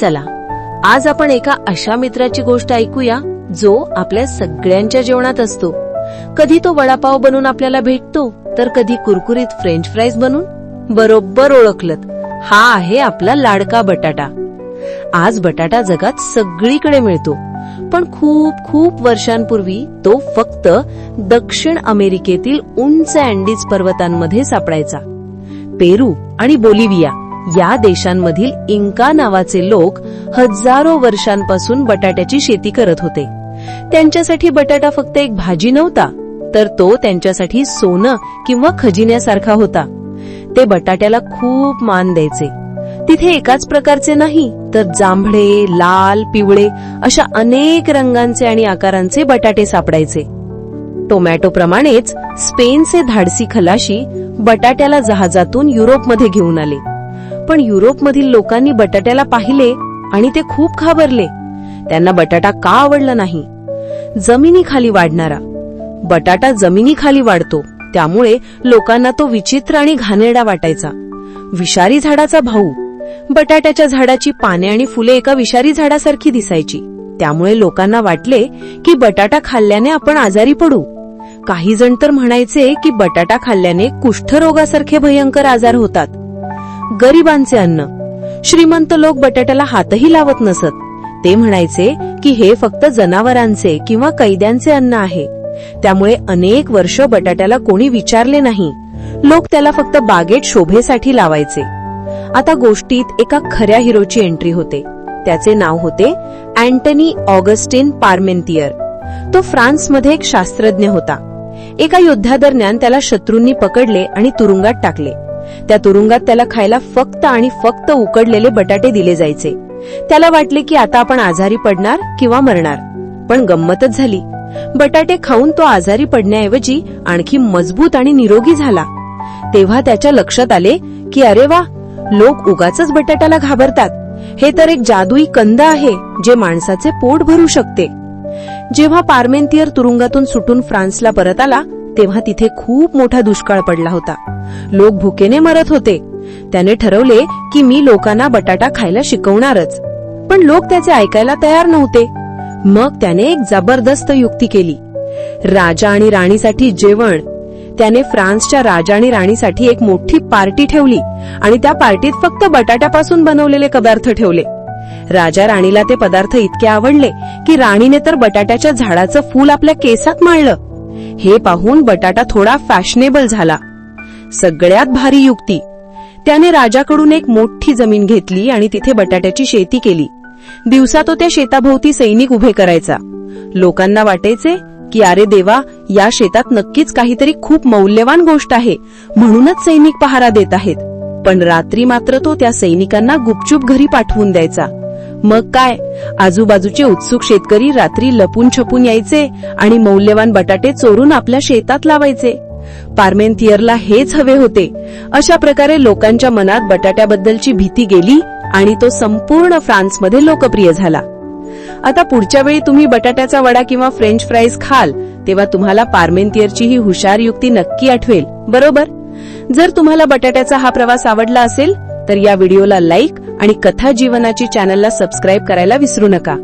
चला आज आपण एका अशा मित्राची गोष्ट ऐकूया जो आपल्या सगळ्यांच्या जेवणात असतो. कधी तो वडापाव बनून आपल्याला भेटतो तर कधी कुरकुरीत फ्रेंच फ्राईज बनून बरोबर ओळखलत. हा आहे आपला लाडका बटाटा. आज बटाटा जगात सगळीकडे मिळतो पण खूप खूप वर्षांपूर्वी तो फक्त दक्षिण अमेरिकेतील उंच अँडीज पर्वतांमध्ये सापडायचा. पेरू आणि बोलिव्हिया. या देशांमधील इंका नावाचे लोक हजारो वर्षांपासून बटाट्याची शेती करत होते. त्यांच्यासाठी बटाटा फक्त एक भाजी नव्हता तर तो त्यांच्यासाठी सोनं किंवा खजिन्यासारखा होता. ते बटाट्याला खूप मान द्यायचे. तिथे एकाच प्रकारचे नाही तर जांभळे लाल पिवळे अशा अनेक रंगांचे आणि आकारांचे बटाटे सापडायचे. टोमॅटोप्रमाणेच स्पेनचे धाडसी खलाशी बटाट्याला जहाजातून युरोपमध्ये घेऊन आले. पण युरोपमधील लोकांनी बटाट्याला पाहिले आणि ते खूप घाबरले. त्यांना बटाटा का आवडला नाही? जमिनीखाली वाढणारा. बटाटा जमिनीखाली वाढतो. त्यामुळे लोकांना तो विचित्र आणि घाणेरडा वाटायचा. विषारी झाडाचा भाऊ. बटाट्याच्या झाडाची पाने आणि फुले एका विषारी झाडासारखी दिसायची. त्यामुळे लोकांना वाटले की बटाटा खाल्ल्याने आपण आजारी पडू. काही जण तर म्हणायचे की बटाटा खाल्ल्याने कुष्ठरोगासारखे भयंकर आजार होतात. गरिबांचे अन्न. श्रीमंत लोक बटाट्याला हातही लावत नसत. ते म्हणायचे की हे फक्त जनावरांचे किंवा कैद्यांचे अन्न आहे. त्यामुळे अनेक वर्ष बटाट्याला कोणी विचारले नाही. लोक त्याला फक्त बागेत शोभेसाठी लावायचे. आता गोष्टीत एका खऱ्या हिरोची एंट्री होते. त्याचे नाव होते अँटनी ऑगस्टिन पार्मेंतियर. तो फ्रान्समध्ये एक शास्त्रज्ञ होता. एका युद्धादरम्यान त्याला शत्रूंनी पकडले आणि तुरुंगात टाकले. त्या तुरुंगात त्याला खायला फक्त आणि फक्त उकडलेले बटाटे दिले जायचे. त्याला वाटले की आता आपण आजारी पडणार किंवा मरणार पण गंमतच झाली. बटाटे खाऊन तो आजारी पडण्याऐवजी आणखी मजबूत आणि निरोगी झाला. तेव्हा त्याच्या लक्षात आले की अरे वा लोक उगाच बटाट्याला घाबरतात. हे तर एक जादुई कंद आहे जे माणसाचे पोट भरू शकते. जेव्हा पार्मेंतियर तुरुंगातून सुटून फ्रान्सला परत आला तेव्हा तिथे खूप मोठा दुष्काळ पडला होता. लोक भुकेने मरत होते. त्याने ठरवले की मी लोकांना बटाटा खायला शिकवणारच. पण लोक त्याचे ऐकायला तयार नव्हते. मग त्याने एक जबरदस्त युक्ती केली. राजा आणि राणीसाठी जेवण. त्याने फ्रान्सच्या राजा आणि राणीसाठी एक मोठी पार्टी ठेवली आणि त्या पार्टीत फक्त बटाट्यापासून बनवलेले पदार्थ ठेवले. राजा राणीला ते पदार्थ इतके आवडले की राणीने तर बटाट्याच्या झाडाचं फूल आपल्या केसात माळलं हे पाहून बटाटा थोडा फॅशनेबल झाला. सगळ्यात भारी युक्ती. त्याने राजाकडून एक मोठी जमीन घेतली आणि तिथे बटाट्याची शेती केली. दिवसा तो त्या शेताभोवती सैनिक उभे करायचा. लोकांना वाटायचे की अरे देवा या शेतात नक्कीच काहीतरी खूप मौल्यवान गोष्ट आहे म्हणूनच सैनिक पहारा देत आहेत. पण रात्री मात्र तो त्या सैनिकांना गुपचूप घरी पाठवून द्यायचा. मग काय? आजूबाजूचे उत्सुक शेतकरी रात्री लपून छपून यायचे आणि मौल्यवान बटाटे चोरून आपल्या शेतात लावायचे. पार्मेंथियरला हेच हवे होते. अशा प्रकारे लोकांच्या मनात बटाट्याबद्दलची भीती गेली आणि तो संपूर्ण फ्रान्समध्ये लोकप्रिय झाला. आता पुढच्या वेळी तुम्ही बटाट्याचा वडा किंवा फ्रेंच फ्राईज खाल तेव्हा तुम्हाला पार्मेंतियरची ही हुशार युक्ती नक्की आठवेल. बरोबर? जर तुम्हाला बटाट्याचा हा प्रवास आवडला असेल तर या व्हिडिओला लाईक आणि कथा जीवनाची चॅनलला सबस्क्राईब करायला विसरू नका.